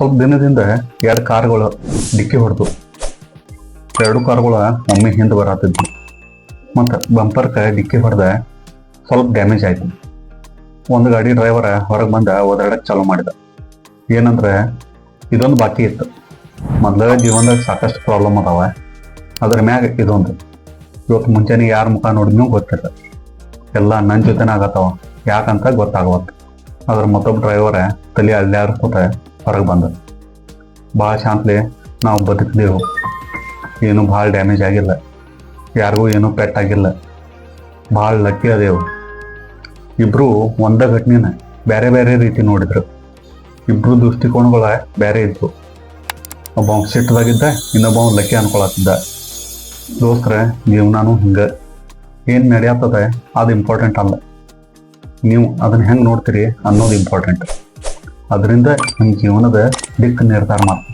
ಸ್ವಲ್ಪ ದಿನದಿಂದ ಎರಡು ಕಾರ್ಗಳು ಡಿಕ್ಕಿ ಹೊಡೆದು, ಎರಡು ಕಾರ್ಗಳು ಒಮ್ಮೆ ಹಿಂದೆ ಬರತ್ತಿದ್ವು ಮತ್ತು ಬಂಪರ್ಗೆ ಡಿಕ್ಕಿ ಹೊಡೆದ ಸ್ವಲ್ಪ ಡ್ಯಾಮೇಜ್ ಆಯ್ತು. ಒಂದು ಗಾಡಿ ಡ್ರೈವರ ಹೊರಗೆ ಬಂದ ಓದಾಡಕ್ಕೆ ಚಾಲೂ ಮಾಡಿದ. ಏನಂದ್ರೆ, ಇದೊಂದು ಬಾಕಿ ಇತ್ತು. ಮೊದಲ ಜೀವನದಾಗ ಸಾಕಷ್ಟು ಪ್ರಾಬ್ಲಮ್ ಅದಾವ. ಅದ್ರ ಮ್ಯಾಗ ಇದೊಂದು. ಇವತ್ತು ಮುಂಚೆನೆ ಯಾರ ಮುಖ ನೋಡಿದ್ನೂ ಗೊತ್ತಿಲ್ಲ. ಎಲ್ಲ ನನ್ನ ಜೊತೆನೇ ಆಗತ್ತವ. ಯಾಕಂತ ಗೊತ್ತಾಗವತ್ತು ಅದ್ರ ಮತ್ತೊಬ್ಬ ಡ್ರೈವರ ತಲೆ ಅಲ್ಲಾಡ್ಕೋತ ಹೊರಗೆ ಬಂದ. ಭಾಳ ಶಾಂತ್ಲೆ ನಾವು ಬದುಕಿದೆವು. ಏನೂ ಭಾಳ ಡ್ಯಾಮೇಜ್ ಆಗಿಲ್ಲ. ಯಾರಿಗೂ ಏನೂ ಪೆಟ್ಟಾಗಿಲ್ಲ ಭಾಳ ಲಕ್ಕಿ ಅದೇವು. ಇಬ್ಬರು ಒಂದ ಘಟನೆನ ಬೇರೆ ಬೇರೆ ರೀತಿ ನೋಡಿದ್ರು. ಇಬ್ಬರು ದೃಷ್ಟಿಕೋನಗಳ ಬೇರೆ ಇದ್ವು. ಒಬ್ಬ ಸಿಟ್ಟದಾಗಿದ್ದ, ಇನ್ನೊಬ್ಬ ಲಕ್ಕಿ ಅನ್ಕೊಳತ್ತಿದ್ದ. ದೋಸ್ತ್ರ ಜೀವನಾನು ಹಿಂಗೆ. ಏನು ನಡೆಯತ್ತದ ಅದು ಇಂಪಾರ್ಟೆಂಟ್ ಅಲ್ಲ. ನೀವು ಅದನ್ನ ಹೆಂಗೆ ನೋಡ್ತೀರಿ ಅನ್ನೋದು ಇಂಪಾರ್ಟೆಂಟ್ ಅದರಿಂದ ನಿಮ್ಮ ಜೀವನದ ದಿಕ್ಕು ನಿರ್ಧಾರ ಮಾಡ್ತದೆ